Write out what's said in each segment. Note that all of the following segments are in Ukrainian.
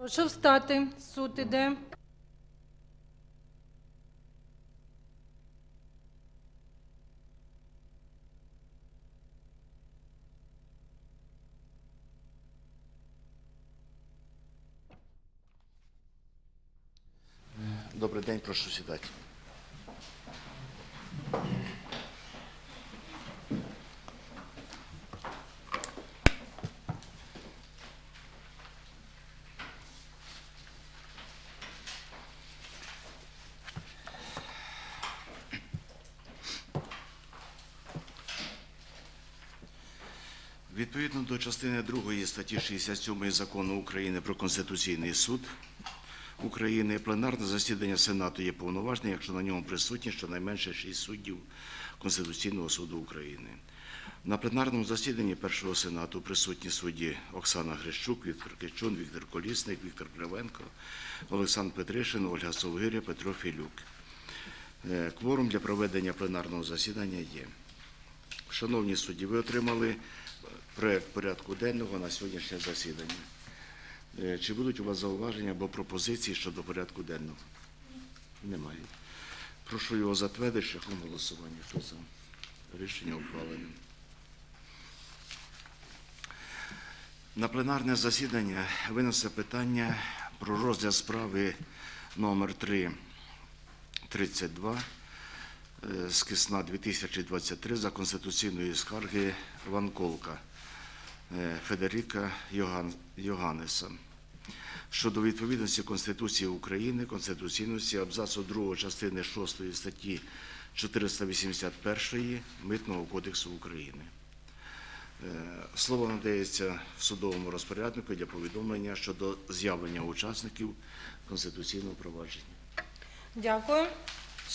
Прошу встати. Суд іде. Добрий день, прошу сідати. Відповідно до частини 2 статті 67 Закону України про Конституційний суд України пленарне засідання Сенату є повноважне, якщо на ньому присутні щонайменше шість суддів Конституційного суду України. На пленарному засіданні першого сенату присутні судді Оксана Грищук, Віктор Кичун, Віктор Колісник, Віктор Кривенко, Олександр Петришин, Ольга Совгиря, Петро Філюк. Е, Кворум для проведення пленарного засідання є. Шановні судді, ви отримали проект порядку денного на сьогоднішнє засідання. Е, Чи будуть у вас зауваження або пропозиції щодо порядку денного? Немає. Прошу його затвердити шляхом голосування. Хто за? Рішення ухвалене. На пленарне засідання винесе питання про розгляд справи номер 3 32 е, з кисна 2023 за конституційної скарги Ванковка Федеріка Йоган- Йоганнеса щодо відповідності Конституції України, конституційності абзацу 2 частини 6 статті 481 Митного кодексу України. Е, Слово надається судовому розпоряднику для повідомлення щодо з'явлення учасників конституційного провадження. Дякую.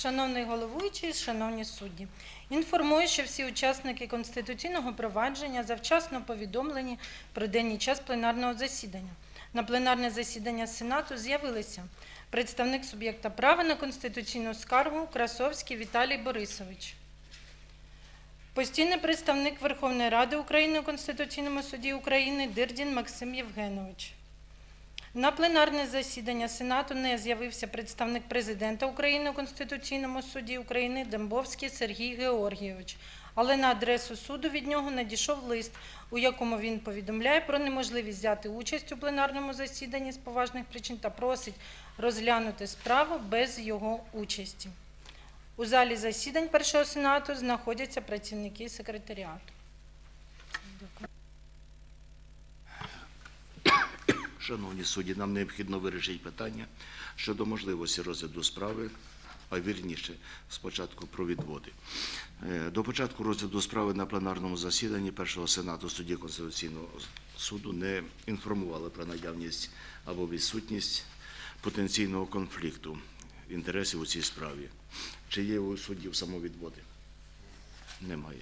Шановний головуючий, шановні судді, інформую, що всі учасники конституційного провадження завчасно повідомлені про день і час пленарного засідання. На пленарне засідання Сенату з'явилися представник суб'єкта права на конституційну скаргу Красовський Віталій Борисович. Постійний представник Верховної Ради України у Конституційному суді України Дирдін Максим Євгенович. На пленарне засідання Сенату не з'явився представник президента України у Конституційному суді України Дембовський Сергій Георгійович. Але на адресу суду від нього надійшов лист, у якому він повідомляє про неможливість взяти участь у пленарному засіданні з поважних причин та просить розглянути справу без його участі. У залі засідань першого сенату знаходяться працівники секретаріату. Шановні судді, нам необхідно вирішити питання щодо можливості розгляду справи, а вірніше, спочатку про відводи. Е, До початку розгляду справи на пленарному засіданні першого сенату судді Конституційного суду не інформували про наявність або відсутність потенційного конфлікту інтересів у цій справі. Чи є у суддів самовідводи? Немає.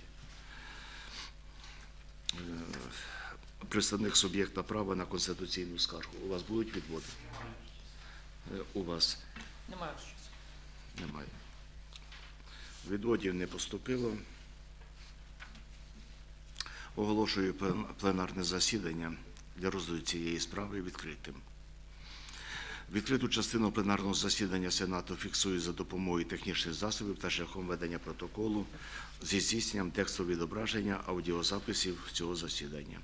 Представник суб'єкта права на конституційну скаргу. У вас будуть відводи? Е, У вас Немає щось. немає. Відводів не поступило. Оголошую пленарне засідання для розгляду цієї справи відкритим. Відкриту частину пленарного засідання Сенату фіксую за допомогою технічних засобів та шляхом ведення протоколу зі здійсненням текстового відображення аудіозаписів цього засідання.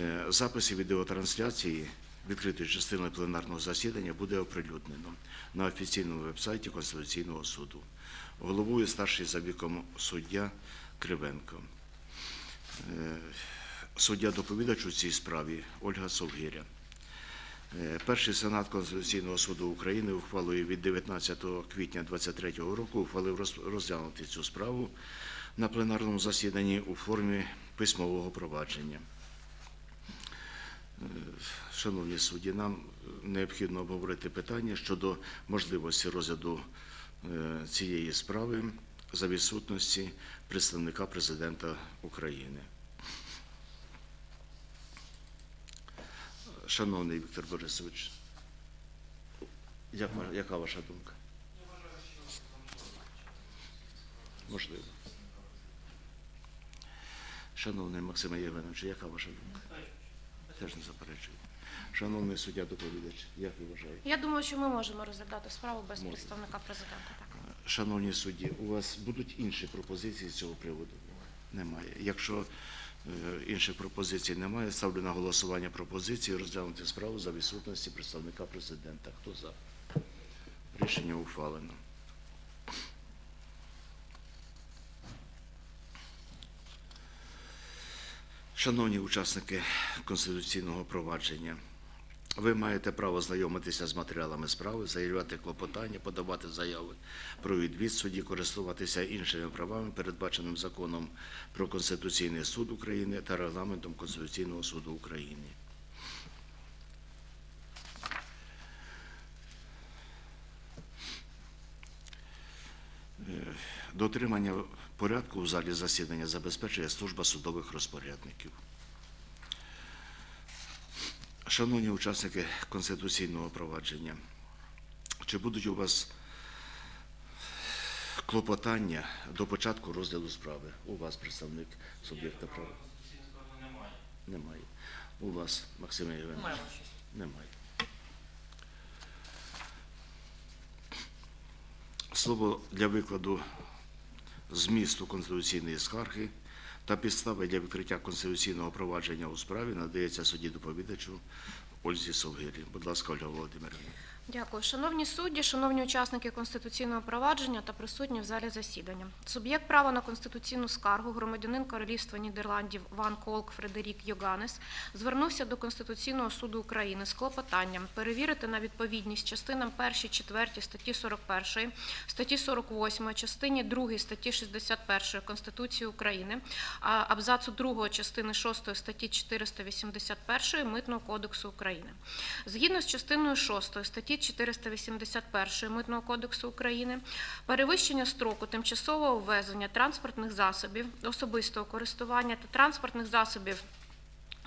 Е, Записи відеотрансляції відкритої частини пленарного засідання буде оприлюднено на офіційному вебсайті Конституційного суду. Головує старший за віком суддя Кривенко. Е, Суддя доповідач у цій справі Ольга Совгиря. Е, Перший сенат Конституційного суду України ухвалою від 19 квітня 2023 року ухвалив розглянути цю справу на пленарному засіданні у формі письмового провадження. Шановні судді, нам необхідно обговорити питання щодо можливості розгляду е, цієї справи за відсутності представника президента України. Шановний Віктор Борисович, як яка ваша думка? Можливо. Шановний Максиме Євгеновичу, яка ваша думка? Теж не заперечуєте. Шановний суддя доповідач, як ви вважаєте? Я думаю, що ми можемо розглядати справу без Можемо. представника президента. Так. Шановні судді, у вас будуть інші пропозиції з цього приводу? Немає. Якщо е, інших пропозицій немає, ставлю на голосування пропозиції розглянути справу за відсутності представника президента. Хто за? Рішення ухвалено. Шановні учасники конституційного провадження, ви маєте право знайомитися з матеріалами справи, заявляти клопотання, подавати заяви про відвід судді, користуватися іншими правами, передбаченим законом про Конституційний суд України та регламентом Конституційного суду України. Е, Дотримання порядку у залі засідання забезпечує служба судових розпорядників. Шановні учасники конституційного провадження, чи будуть у вас клопотання до початку розгляду справи? У вас представник суб'єкта права? Немає. Немає. У вас, Максим Євгенович? Немає. Слово для викладу змісту конституційної скарги та підстави для відкриття конституційного провадження у справі надається судді доповідачу Ользі Совгирі. Будь ласка, Ольга Володимирівна. Дякую. Шановні судді, шановні учасники конституційного провадження та присутні в залі засідання. Суб'єкт права на конституційну скаргу, громадянин Королівства Нідерландів Ван Колк Фредерік Йоганес, звернувся до Конституційного суду України з клопотанням перевірити на відповідність частинам 1, 4 статті 41, статті 48, частині 2 статті 61 Конституції України, абзацу 2 частини 6 статті 481 Митного кодексу України. Згідно з частиною 6 статті 481 Митного кодексу України, перевищення строку тимчасового ввезення транспортних засобів особистого користування та транспортних засобів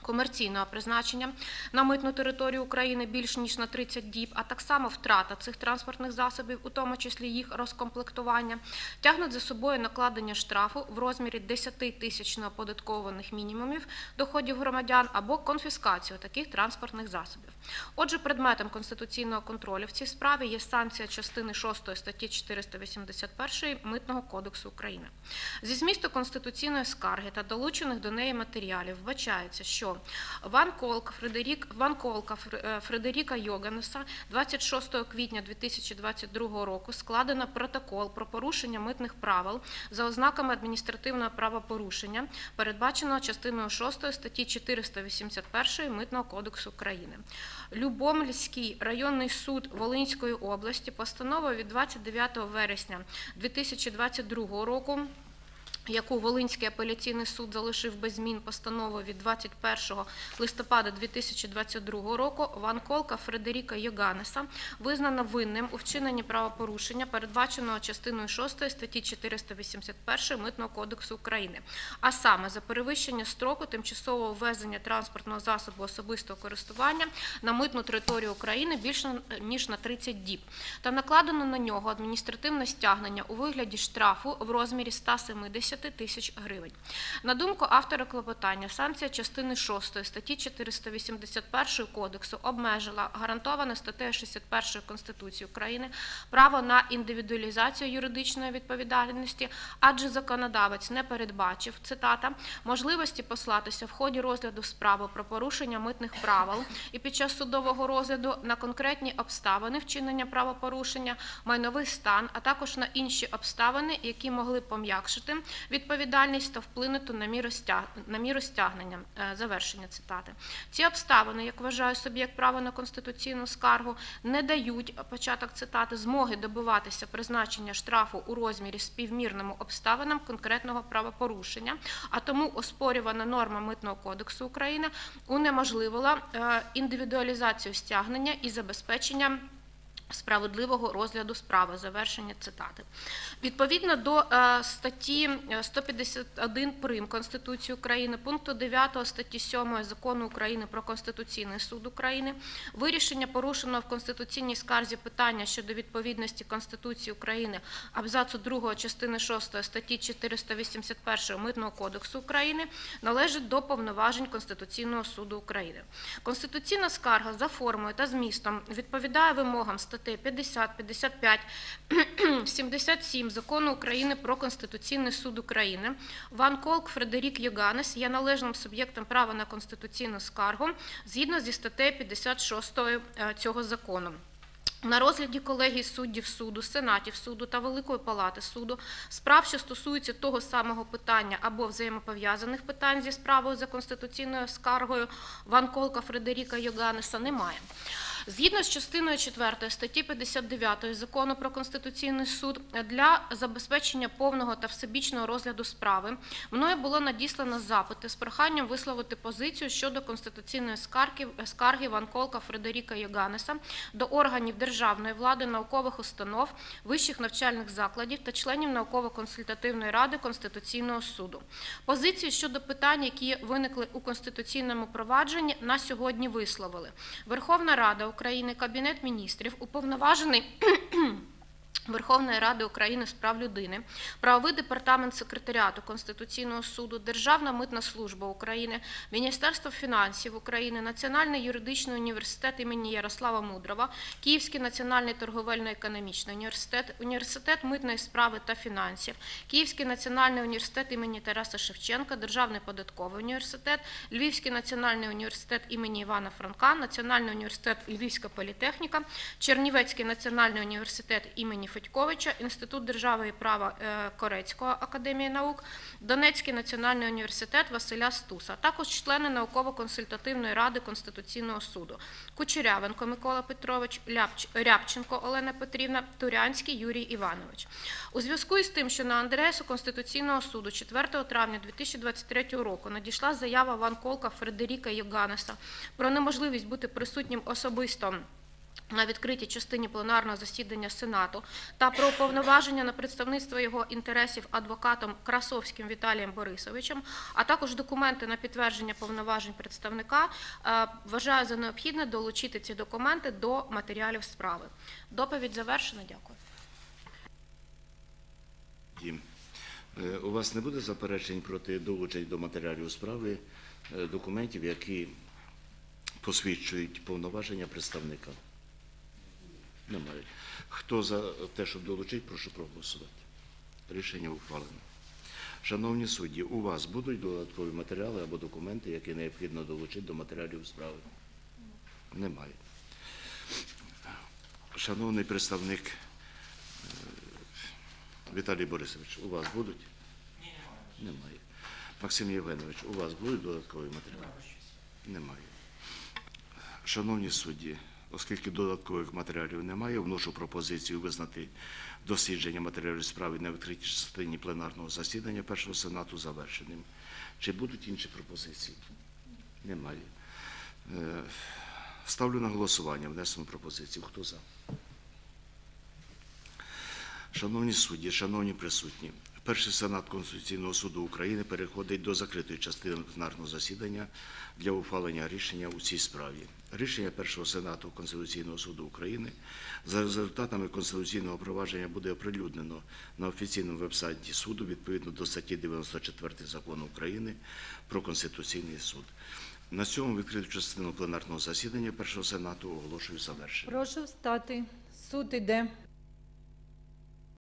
комерційного призначення на митну територію України більш ніж на 30 діб, а так само втрата цих транспортних засобів, у тому числі їх розкомплектування, тягнуть за собою накладення штрафу в розмірі 10 тисяч неоподаткованих мінімумів доходів громадян або конфіскацію таких транспортних засобів. Отже, предметом конституційного контролю в цій справі є санкція частини 6 статті 481 Митного кодексу України. Зі змісту конституційної скарги та долучених до неї матеріалів вбачається, що Ван Колк Фредерік Ван Колка е, Фредеріка Йоганеса 26 квітня 2022 року складено протокол про порушення митних правил за ознаками адміністративного правопорушення, передбаченого частиною 6 статті 481 Митного кодексу України. Любомльський районний суд Волинської області постановою від 29 вересня 2022 року яку Волинський апеляційний суд залишив без змін постановою від 21 листопада 2022 року, Ван Колка Фредеріка Йоганеса визнано винним у вчиненні правопорушення, передбаченого частиною 6 статті 481 Митного кодексу України, а саме за перевищення строку тимчасового ввезення транспортного засобу особистого користування на митну територію України більше ніж на 30 діб, та накладено на нього адміністративне стягнення у вигляді штрафу в розмірі 170 тисяч гривень. На думку автора клопотання, санкція частини 6 статті 481 кодексу обмежила гарантоване статтею 61 Конституції України право на індивідуалізацію юридичної відповідальності, адже законодавець не передбачив цитата можливості послатися в ході розгляду справи про порушення митних правил і під час судового розгляду на конкретні обставини вчинення правопорушення, майновий стан, а також на інші обставини, які могли пом'якшити відповідальність та вплинути на міру стягнення. Е, Завершення цитати. Ці обставини, як вважає суб'єкт права на конституційну скаргу, не дають початок цитати змоги добиватися призначення штрафу у розмірі співмірному обставинам конкретного правопорушення, а тому оспорювана норма митного кодексу України унеможливила е, індивідуалізацію стягнення і забезпечення справедливого розгляду справи. Завершення цитати. Відповідно до е, статті е, 151 прим Конституції України, пункту 9 статті 7 Закону України про Конституційний суд України, вирішення порушеного в конституційній скарзі питання щодо відповідності Конституції України абзацу 2 частини 6 статті 481 Митного кодексу України належить до повноважень Конституційного суду України. Конституційна скарга за формою та змістом відповідає вимогам статей 50, 55, 77 Закону України про Конституційний суд України. Ван Колк Фредерік Йоганес є належним суб'єктом права на конституційну скаргу згідно зі статтею 56 е, цього закону. На розгляді колегії суддів суду, сенатів суду та Великої палати суду справ, що стосуються того самого питання або взаємопов'язаних питань зі справою за конституційною скаргою Ван Колка Фредеріка Йоганеса немає. Згідно з частиною 4 статті 59 Закону про Конституційний суд для забезпечення повного та всебічного розгляду справи мною було надіслано запити з проханням висловити позицію щодо конституційної скарги, скарги Ван Колка Фредеріка Йоганеса до органів державної влади, наукових установ, вищих навчальних закладів та членів науково-консультативної ради Конституційного суду. Позиції щодо питань, які виникли у конституційному провадженні, на сьогодні висловили Верховна Рада України, Кабінет міністрів, уповноважений. Верховної Ради України з прав людини, правовий департамент секретаріату Конституційного суду, Державна митна служба України, Міністерство фінансів України, Національний юридичний університет імені Ярослава Мудрова, Київський національний торговельно-економічний університет, університет митної справи та фінансів, Київський національний університет імені Тараса Шевченка, Державний податковий університет, Львівський національний університет імені Івана Франка, Національний університет Львівська політехніка, Чернівецький національний університет імені Федьковича, Інститут держави і права е, Корецького академії наук, Донецький національний університет Василя Стуса, також члени науково-консультативної ради Конституційного суду Кучерявенко Микола Петрович, Рябченко Олена Петрівна, Турянський Юрій Іванович. У зв'язку із тим, що на адресу Конституційного суду 4 травня 2023 року надійшла заява Ван Колка Фредеріка Йоганеса про неможливість бути присутнім особисто на відкритій частині пленарного засідання Сенату та про повноваження на представництво його інтересів адвокатом Красовським Віталієм Борисовичем, а також документи на підтвердження повноважень представника, е, вважаю за необхідне долучити ці документи до матеріалів справи. Доповідь завершена. Дякую. Дім, е, у вас не буде заперечень проти долучень до матеріалів справи е, документів, які посвідчують повноваження представника? Хто за те, щоб долучити, прошу проголосувати. Рішення ухвалено. Шановні судді, у вас будуть додаткові матеріали або документи, які необхідно долучити до матеріалів справи? Немає. Шановний представник е, Віталій Борисович, у вас будуть? Ні, немає. Немає. Максим Євгенович, у вас будуть додаткові матеріали? Немає. Шановні судді, оскільки додаткових матеріалів немає, вношу пропозицію визнати дослідження матеріалів справи на відкритій частині пленарного засідання першого сенату завершеним. Чи будуть інші пропозиції? Немає. Е, Ставлю на голосування внесену пропозицію. Хто за? Шановні судді, шановні присутні, перший сенат Конституційного суду України переходить до закритої частини пленарного засідання для ухвалення рішення у цій справі. Рішення першого сенату Конституційного суду України за результатами конституційного провадження буде оприлюднено на офіційному вебсайті суду відповідно до статті 94 закону України про Конституційний суд. На цьому відкриту частину пленарного засідання першого сенату оголошую завершеною. Прошу встати. Суд іде.